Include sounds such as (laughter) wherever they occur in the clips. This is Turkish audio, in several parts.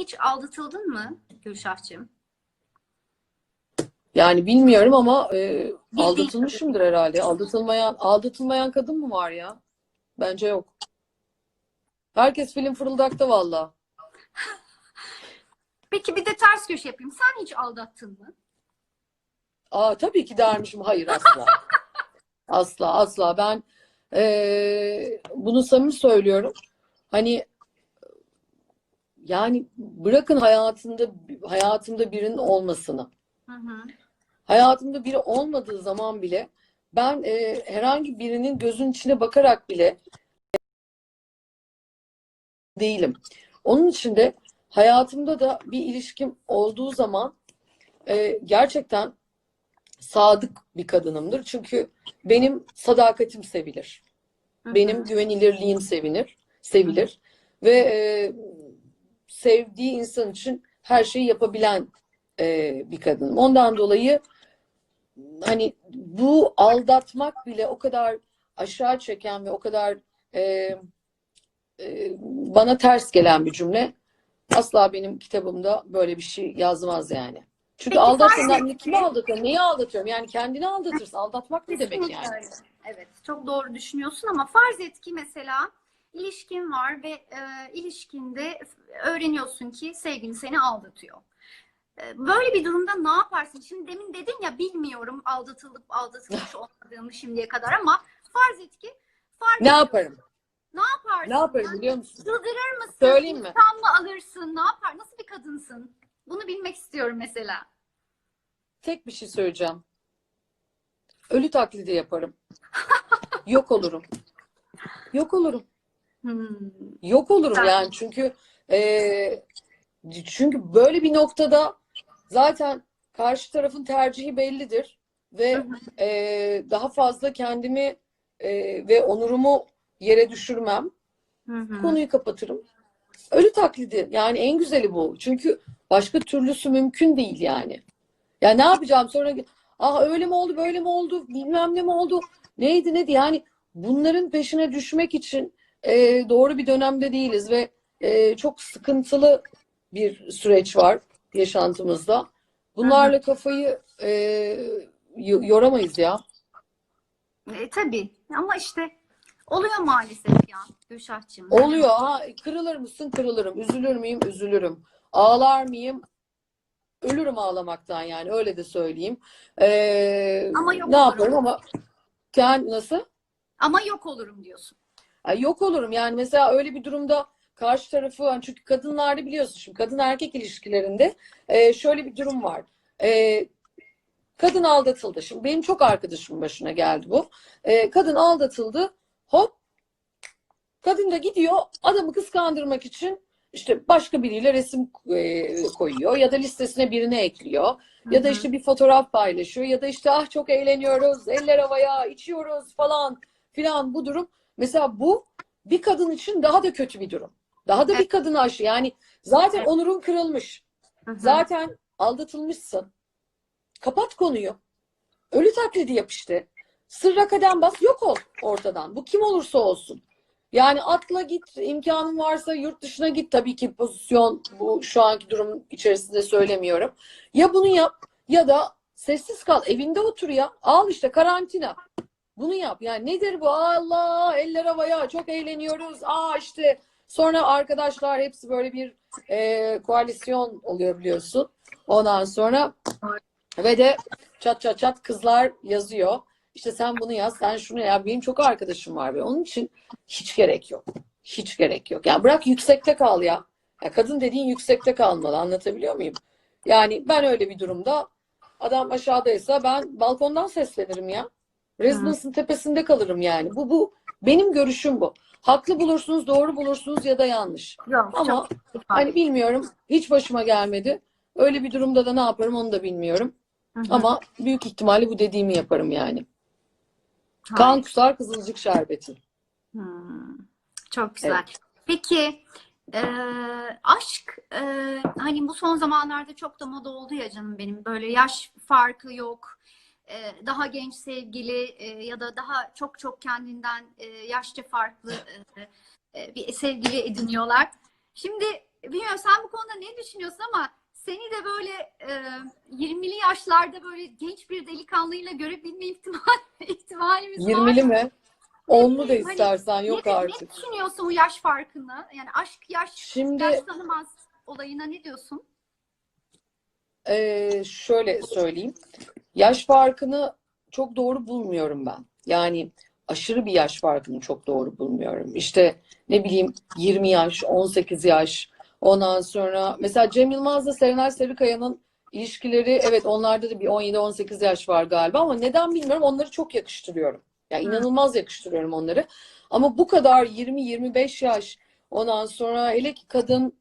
hiç aldatıldın mı Gülşah'cığım? Yani bilmiyorum ama e, aldatılmışımdır herhalde. Aldatılmayan aldatılmayan kadın mı var ya? Bence yok. Herkes film fırıldakta valla. (laughs) Peki bir de ters köşe yapayım. Sen hiç aldattın mı? Aa tabii ki dermişim. Hayır asla. (laughs) Asla asla. Ben e, bunu samimi söylüyorum. Hani yani bırakın hayatında hayatımda birinin olmasını. Hı hı. Hayatımda biri olmadığı zaman bile ben e, herhangi birinin gözünün içine bakarak bile değilim. Onun için de hayatımda da bir ilişkim olduğu zaman e, gerçekten sadık bir kadınımdır. Çünkü benim sadakatim sevilir. Hı hı. Benim güvenilirliğim sevinir, sevilir ve e, sevdiği insan için her şeyi yapabilen e, bir kadınım. Ondan dolayı hani bu aldatmak bile o kadar aşağı çeken ve o kadar e, e, bana ters gelen bir cümle. Asla benim kitabımda böyle bir şey yazmaz yani. Çünkü Peki, aldatmadan kimi ki- aldatıyorum? Neyi aldatıyorum? Yani kendini aldatırsın. Aldatmak ne demek yani? öyle. Evet, çok doğru düşünüyorsun ama farz et ki mesela ilişkin var ve e, ilişkinde öğreniyorsun ki sevgilin seni aldatıyor. E, böyle bir durumda ne yaparsın? Şimdi demin dedin ya bilmiyorum aldatılıp aldatılmış (laughs) olmadığımı şimdiye kadar ama farz et ki farz Ne yaparım? ne yaparsın? Ne yaparım biliyor musun? Çıldırır mısın? Söyleyeyim mi? İntikam mı alırsın? Ne yapar? Nasıl bir kadınsın? Bunu bilmek istiyorum mesela. Tek bir şey söyleyeceğim. Ölü taklidi yaparım. Yok olurum. Yok olurum. Hmm. Yok olurum Sen- yani çünkü e, çünkü böyle bir noktada zaten karşı tarafın tercihi bellidir ve e, daha fazla kendimi e, ve onurumu yere düşürmem. Hı hı. Konuyu kapatırım. Ölü taklidi yani en güzeli bu. Çünkü başka türlüsü mümkün değil yani. Ya ne yapacağım sonra ah öyle mi oldu böyle mi oldu bilmem ne mi oldu neydi neydi yani bunların peşine düşmek için e, doğru bir dönemde değiliz ve e, çok sıkıntılı bir süreç var yaşantımızda. Bunlarla kafayı e, yo- yoramayız ya. E, tabii ama işte oluyor maalesef ya Gülşah'cığım. Oluyor ha kırılır mısın kırılırım üzülür müyüm üzülürüm ağlar mıyım ölürüm ağlamaktan yani öyle de söyleyeyim. Ee, Ama yok ne olurum. yaparım ama kend nasıl? Ama yok olurum diyorsun. Yok olurum yani mesela öyle bir durumda karşı tarafı hani çünkü kadınlarda biliyorsun şimdi kadın erkek ilişkilerinde e, şöyle bir durum var. E, kadın aldatıldı. Şimdi benim çok arkadaşımın başına geldi bu. E, kadın aldatıldı. Hop kadın da gidiyor adamı kıskandırmak için işte başka biriyle resim koyuyor ya da listesine birini ekliyor. Ya da işte bir fotoğraf paylaşıyor ya da işte ah çok eğleniyoruz, eller havaya, içiyoruz falan filan bu durum. Mesela bu bir kadın için daha da kötü bir durum. Daha da bir Evet. kadına aşı. Yani zaten Evet. onurun kırılmış. Hı hı. Zaten aldatılmışsın. Kapat konuyu. Ölü taklidi yap işte. Sırra kadem bas yok ol ortadan. Bu kim olursa olsun. Yani atla git imkanın varsa yurt dışına git tabii ki pozisyon bu şu anki durum içerisinde söylemiyorum. Ya bunu yap ya da sessiz kal evinde otur ya. Al işte karantina. Bunu yap. Yani nedir bu? Allah eller havaya çok eğleniyoruz. Aa işte sonra arkadaşlar hepsi böyle bir e, koalisyon oluyor biliyorsun. Ondan sonra ve de çat çat çat kızlar yazıyor. İşte sen bunu yaz, sen şunu ya. Benim çok arkadaşım var ve onun için hiç gerek yok. Hiç gerek yok. Ya bırak yüksekte kal ya. ya. Kadın dediğin yüksekte kalmalı. Anlatabiliyor muyum? Yani ben öyle bir durumda adam aşağıdaysa ben balkondan seslenirim ya. Rezidansın tepesinde kalırım yani. Bu bu benim görüşüm bu. Haklı bulursunuz, doğru bulursunuz ya da yanlış. Yok, Ama çok hani bilmiyorum. Hiç başıma gelmedi. Öyle bir durumda da ne yaparım onu da bilmiyorum. Hı hı. Ama büyük ihtimalle bu dediğimi yaparım yani. Hayır. Kan kusar kızılcık şerbeti. Hmm, Çok güzel. Evet. Peki e, aşk e, hani bu son zamanlarda çok da moda oldu ya canım benim böyle yaş farkı yok. E, daha genç sevgili e, ya da daha çok çok kendinden e, yaşça farklı e, e, bir sevgili ediniyorlar. Şimdi bilmiyorum sen bu konuda ne düşünüyorsun ama seni de böyle e, 20'li yaşlarda böyle genç bir delikanlıyla görebilme ihtimal, (laughs) ihtimalimiz var. 20'li mi? 10'lu da bileyim, hani istersen yok ne, artık. Ne düşünüyorsun bu yaş farkını? Yani aşk yaş, Şimdi yaş tanımaz olayına ne diyorsun? Ee, şöyle söyleyeyim. Yaş farkını çok doğru bulmuyorum ben. Yani aşırı bir yaş farkını çok doğru bulmuyorum. İşte ne bileyim 20 yaş, 18 yaş. Ondan sonra mesela Cem Yılmaz'la Serenay Sarıkaya'nın ilişkileri evet onlarda da bir 17-18 yaş var galiba ama neden bilmiyorum onları çok yakıştırıyorum. Yani inanılmaz yakıştırıyorum onları. Ama bu kadar 20-25 yaş ondan sonra hele ki kadın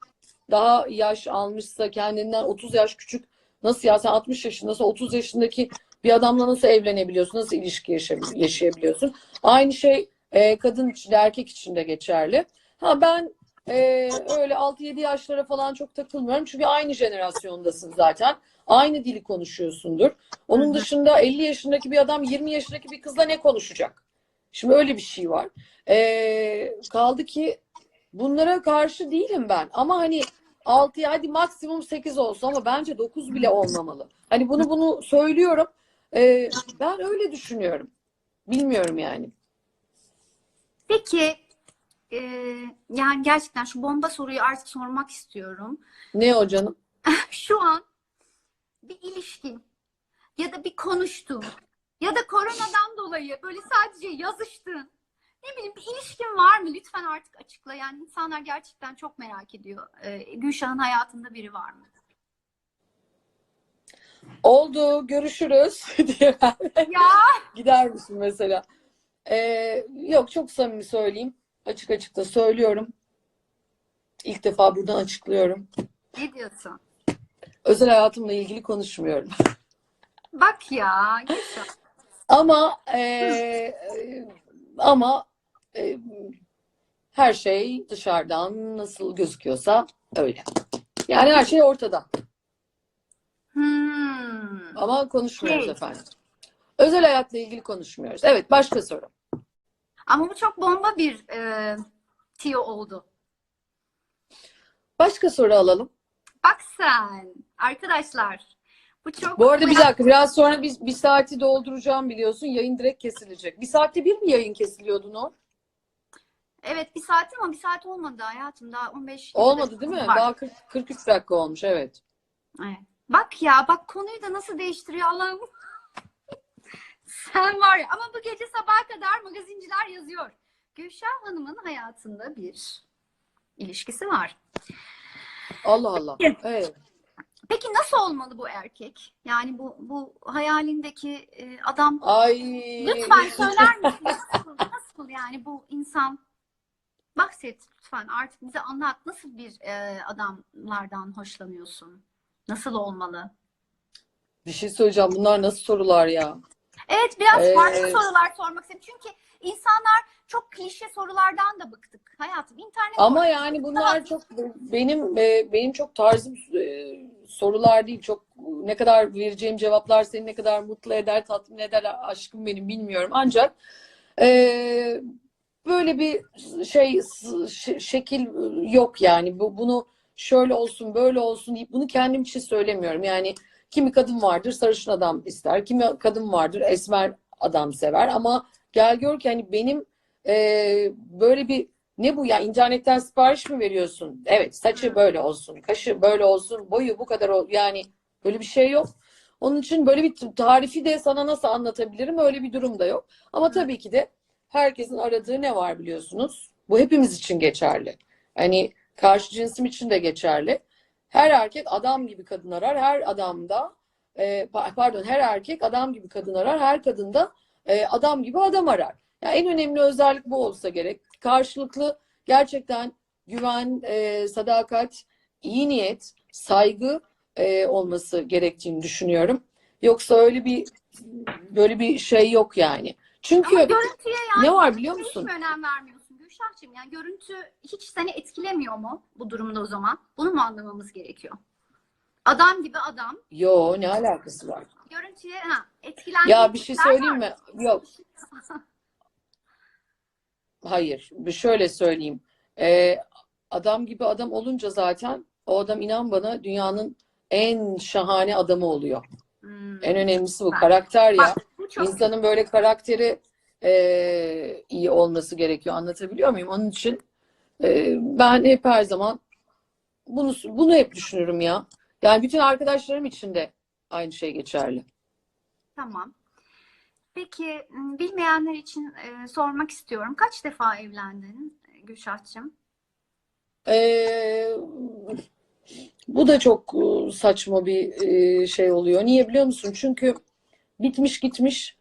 daha yaş almışsa kendinden 30 yaş küçük nasıl ya sen 60 yaşındasın 30 yaşındaki bir adamla nasıl evlenebiliyorsun nasıl ilişki yaşayabil- yaşayabiliyorsun? Aynı şey e, kadın için de erkek için de geçerli. Ha ben e, öyle 6-7 yaşlara falan çok takılmıyorum. Çünkü aynı jenerasyondasın zaten. Aynı dili konuşuyorsundur. Onun dışında 50 yaşındaki bir adam 20 yaşındaki bir kızla ne konuşacak? Şimdi öyle bir şey var. E, kaldı ki bunlara karşı değilim ben. Ama hani 6 hadi maksimum 8 olsun ama bence 9 bile olmamalı. Hani bunu bunu söylüyorum. Ee, ben öyle düşünüyorum. Bilmiyorum yani. Peki e, yani gerçekten şu bomba soruyu artık sormak istiyorum. Ne o canım? (laughs) Şu an bir ilişkin ya da bir konuştuğun ya da koronadan dolayı böyle sadece yazıştığın ne bileyim bir ilişkin var mı? Lütfen artık açıkla. Yani insanlar gerçekten çok merak ediyor. E, Gülşah'ın hayatında biri var mı? Oldu, görüşürüz (laughs) diye Ya (laughs) gider misin mesela? Ee, yok çok samimi söyleyeyim. Açık açık da söylüyorum. İlk defa buradan açıklıyorum. ne diyorsun? Özel hayatımla ilgili konuşmuyorum. Bak ya. Ama e, ama e, her şey dışarıdan nasıl gözüküyorsa öyle. Yani her şey ortada. Hmm. Ama konuşmuyoruz Şey. efendim. Özel hayatla ilgili konuşmuyoruz. Evet, başka soru. Ama bu çok bomba bir e, tiyo oldu. Başka soru alalım. Bak sen arkadaşlar bu çok Bu arada bir dakika, biraz sonra biz bir saati dolduracağım biliyorsun. Yayın direkt kesilecek. Bir saatte bir mi yayın kesiliyordu Nur? Evet bir saat ama bir saat olmadı hayatım daha 15 Olmadı değil mi? var. Daha 40, 43 dakika olmuş, evet. Evet. Bak ya bak konuyu da nasıl değiştiriyor Allah'ım. (laughs) Sen var ya ama bu gece sabaha kadar magazinciler yazıyor. Gülşah Hanım'ın hayatında bir ilişkisi var. Allah Allah. Evet. Peki nasıl olmalı bu erkek? Yani bu bu hayalindeki e, adam Ay. lütfen söyler misin? Nasıl, nasıl yani bu insan? Bahset lütfen artık bize anlat. Nasıl bir e, adamlardan hoşlanıyorsun? Nasıl olmalı? Bir şey söyleyeceğim. Bunlar nasıl sorular ya? Evet biraz farklı Evet. sorular sormak istedim. Çünkü insanlar çok klişe sorulardan da bıktık. Hayatım internet Ama yani bunlar çok benim e, benim çok tarzım e, sorular değil. Çok ne kadar vereceğim cevaplar seni ne kadar mutlu eder, tatmin eder aşkım benim bilmiyorum. Ancak e, böyle bir şey şekil yok yani. Bu bunu şöyle olsun, böyle olsun deyip bunu kendim için söylemiyorum. Yani kimi kadın vardır sarışın adam ister, kimi kadın vardır esmer adam sever ama gel gör ki hani benim e, böyle bir ne bu ya internetten sipariş mi veriyorsun? Evet saçı böyle olsun, kaşı böyle olsun, boyu bu kadar ol yani böyle bir şey yok. Onun için böyle bir tarifi de sana nasıl anlatabilirim öyle bir durum da yok. Ama tabii ki de herkesin aradığı ne var biliyorsunuz? Bu hepimiz için geçerli. Hani karşı cinsim için de geçerli. Her erkek adam gibi kadın arar, her adamda e, pa- pardon her erkek adam gibi kadın arar, her kadın da e, adam gibi adam arar. Yani en önemli özellik bu olsa gerek. Karşılıklı gerçekten güven, e, sadakat, iyi niyet, saygı e, olması gerektiğini düşünüyorum. Yoksa öyle bir böyle bir şey yok yani. Çünkü Ama görüntüye yani ne var biliyor hiç musun? mi önem vermiyorsun Gülşah'cığım? Yani görüntü hiç seni etkilemiyor mu bu durumda o zaman? Bunu mu anlamamız gerekiyor? Adam gibi adam. Yo ne alakası var? Görüntüye ha, etkilendiği Ya bir şey söyleyeyim mi? Yok. (laughs) Hayır. Bir şöyle söyleyeyim. Ee, adam gibi adam olunca zaten o adam inan bana dünyanın en şahane adamı oluyor. Hmm. En önemlisi bu karakter ya. Bak, çok İnsanın böyle karakteri e, iyi olması gerekiyor. Anlatabiliyor muyum? Onun için e, ben hep her zaman bunu bunu hep düşünürüm ya. Yani bütün arkadaşlarım için de aynı şey geçerli. tamam. Peki bilmeyenler için e, sormak istiyorum. Kaç defa evlendin Gülşah'cığım? E, bu da çok e, saçma bir e, şey oluyor. Niye biliyor musun? Çünkü bitmiş gitmiş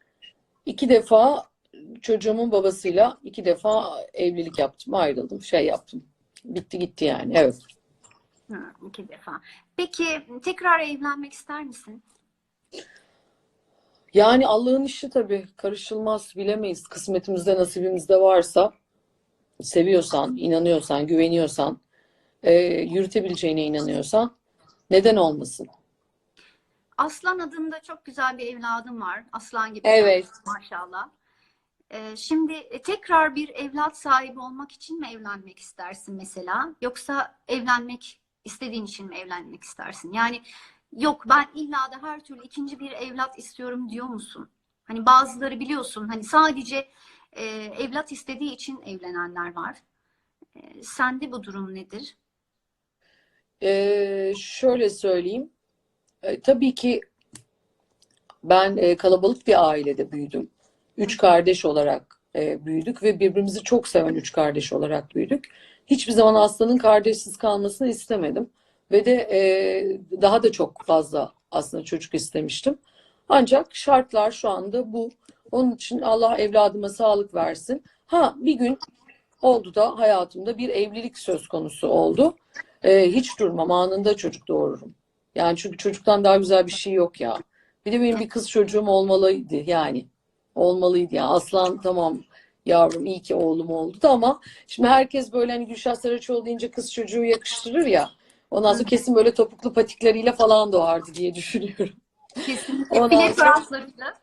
iki defa çocuğumun babasıyla iki defa evlilik yaptım, ayrıldım, şey yaptım. Bitti gitti yani. Evet. Hı, iki defa. Peki tekrar evlenmek ister misin? Yani Allah'ın işi tabii karışılmaz bilemeyiz. Kısmetimizde nasibimizde varsa seviyorsan, inanıyorsan, güveniyorsan, e, yürütebileceğine inanıyorsan neden olmasın? Aslan adında çok güzel bir evladım var. Aslan gibi Evet. maşallah. Ee, şimdi e, tekrar bir evlat sahibi olmak için mi evlenmek istersin mesela? Yoksa evlenmek istediğin için mi evlenmek istersin? Yani yok ben illa da her türlü ikinci bir evlat istiyorum diyor musun? Hani bazıları biliyorsun hani sadece e, evlat istediği için evlenenler var. E, sende bu durum nedir? E, şöyle söyleyeyim. E, tabii ki ben e, kalabalık bir ailede büyüdüm. Üç kardeş olarak e, büyüdük ve birbirimizi çok seven üç kardeş olarak büyüdük. Hiçbir zaman Aslan'ın kardeşsiz kalmasını istemedim. Ve de daha da çok fazla aslında çocuk istemiştim. Ancak şartlar şu anda bu. Onun için Allah evladıma sağlık versin. Ha bir gün oldu da hayatımda bir evlilik söz konusu oldu. E, hiç durmam anında çocuk doğururum. Yani çünkü çocuktan daha güzel bir şey yok ya. Bir de benim bir kız çocuğum olmalıydı yani. Olmalıydı ya. Aslan tamam yavrum iyi ki oğlum oldu da ama şimdi herkes böyle hani Gülşah Saraçoğlu deyince kız çocuğu yakıştırır ya. Ondan sonra kesin böyle topuklu patikleriyle falan doğardı diye düşünüyorum. Kesinlikle Ondan bile sonra- taraflarıyla.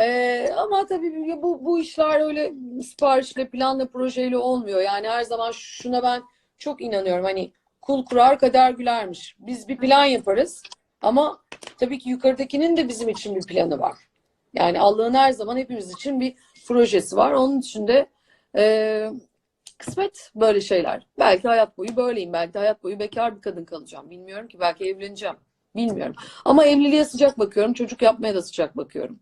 Ee, ama tabii bu, bu işler öyle siparişle, planla, projeyle olmuyor. Yani her zaman şuna ben çok inanıyorum. Hani kul kurar kader gülermiş. Biz bir plan yaparız ama tabii ki yukarıdakinin de bizim için bir planı var. Yani Allah'ın her zaman hepimiz için bir projesi var. Onun için de e, kısmet böyle şeyler. Belki hayat boyu böyleyim. Belki hayat boyu bekar bir kadın kalacağım. Bilmiyorum ki. Belki evleneceğim. Bilmiyorum. Ama evliliğe sıcak bakıyorum. Çocuk yapmaya da sıcak bakıyorum.